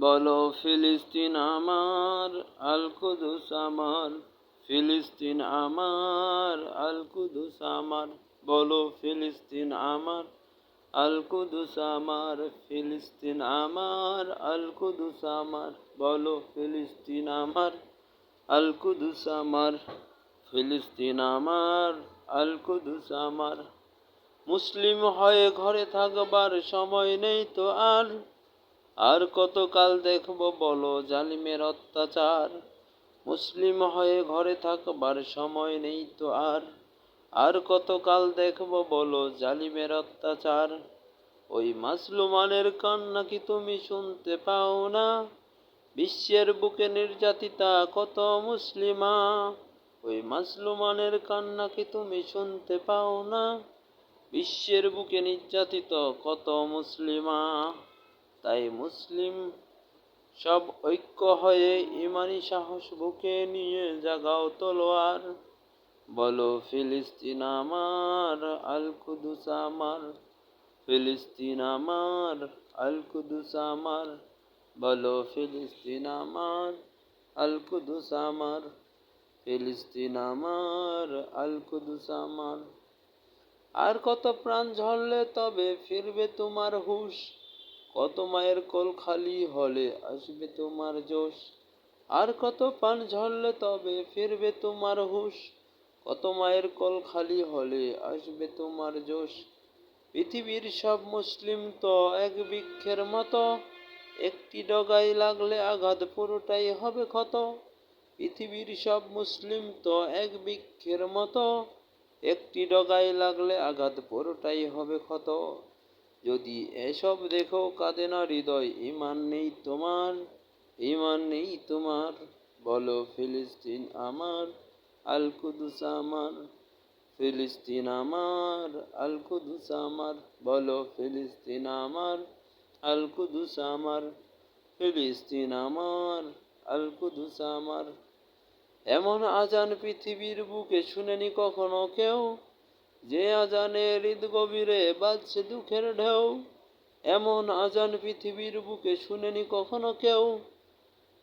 বলো, ফিলিস্তিন আমার আল কুদুস আমার, ফিলিস্তিন আমার আল কুদুস আমার। বলো, ফিলিস্তিন আমার আল কুদুস আমার, ফিলিস্তিন আমার আল কুদুস আমার। বলো, ফিলিস্তিন আমার আল কুদুস আমার, ফিলিস্তিন আমার আল কুদুস আমার। মুসলিম হয়ে ঘরে থাকবার সময় নেই তো আর। আর কতকাল দেখব বলো জালিমের অত্যাচার। মুসলিম হয়ে ঘরে থাকবার সময় নেই তো আর। আর কতকাল দেখব বলো জালিমের অত্যাচার। ওই মাসলুমানের কান্না কি তুমি শুনতে পাও না? বিশ্বের বুকে নির্যাতিতা কত মুসলিমা? ওই মাসলুমানের কান্না কি তুমি শুনতে পাও না? বিশ্বের বুকে নির্যাতিত কত মুসলিমা? তাই মুসলিম সব ঐক্য হয়ে ইমানি সাহস বুকে নিয়ে জাগাও তলোয়ার। বলো, ফিলিস্তিন আমার আল কুদুস আমার। ফিলিস্তিন আমার আল কুদুস আমার। বলো, ফিলিস্তিন আমার আল কুদুস আমার। ফিলিস্তিন আমার আল কুদুস আমার। আর কত প্রাণ ঝরলে তবে ফিরবে তোমার হুশ। কত মায়ের কোল খালি হলে আসবে তোমার জোশ। আর কত পান ঝরলে তবে ফিরবে তোমার হুশ। কত মায়ের কোল খালি হলে আসবে তোমার জোশ। পৃথিবীর সব মুসলিম তো এক বৃক্ষের মতো। একটি ডগায় লাগলে আঘাত পুরোটাই হবে ক্ষত। পৃথিবীর সব মুসলিম তো এক বৃক্ষের মতো। একটি ডগায় লাগলে আঘাত পুরোটাই হবে ক্ষত। যদি এসব দেখো কাঁদে না হৃদয়, ইমান নেই তোমার, ইমান নেই তোমার। বলো, ফিলিস্তিন আমার আল কুদুস আমার, ফিলিস্তিন আমার আল কুদুস আমার। বলো, ফিলিস্তিন আমার আল কুদুস আমার, ফিলিস্তিন আমার আল কুদুস আমার। এমন আজান পৃথিবীর বুকে শুনেনি কখনো কেউ? যে আজানে হৃদ গভীরে বাজছে দুঃখের ঢেউ, এমন আজান পৃথিবীর বুকে শুনেনি কখনো কেউ।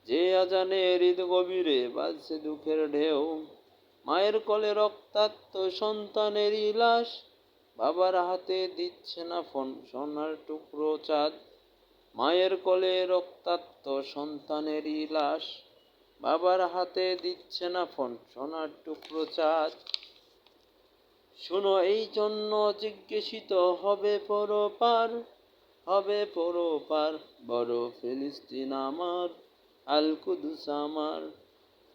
যে আজানে হৃদ গভীরে বাজছে দুঃখের ঢেউ, মায়ের কলে রক্তাক্ত সন্তানেরই লাশ বাবার হাতে দিচ্ছে না ফোন, সোনার টুকরো চাঁদ। মায়ের কলে রক্তাক্ত সন্তানেরই লাশ বাবার হাতে দিচ্ছে না ফোন, সোনার টুকরো চাঁদ। শুনো, এই জন্য জিজ্ঞেসিত হবে পরপার হবে পরপার, বড় ফিলিস্তিন আমার আল কুদুস আমার,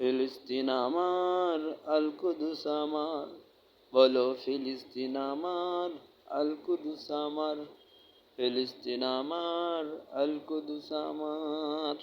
ফিলিস্তিন আমার আল কুদুস আমার, বলো ফিলিস্তিন আমার আল কুদুস আমার, ফিলিস্তিন আমার আল কুদুস আমার।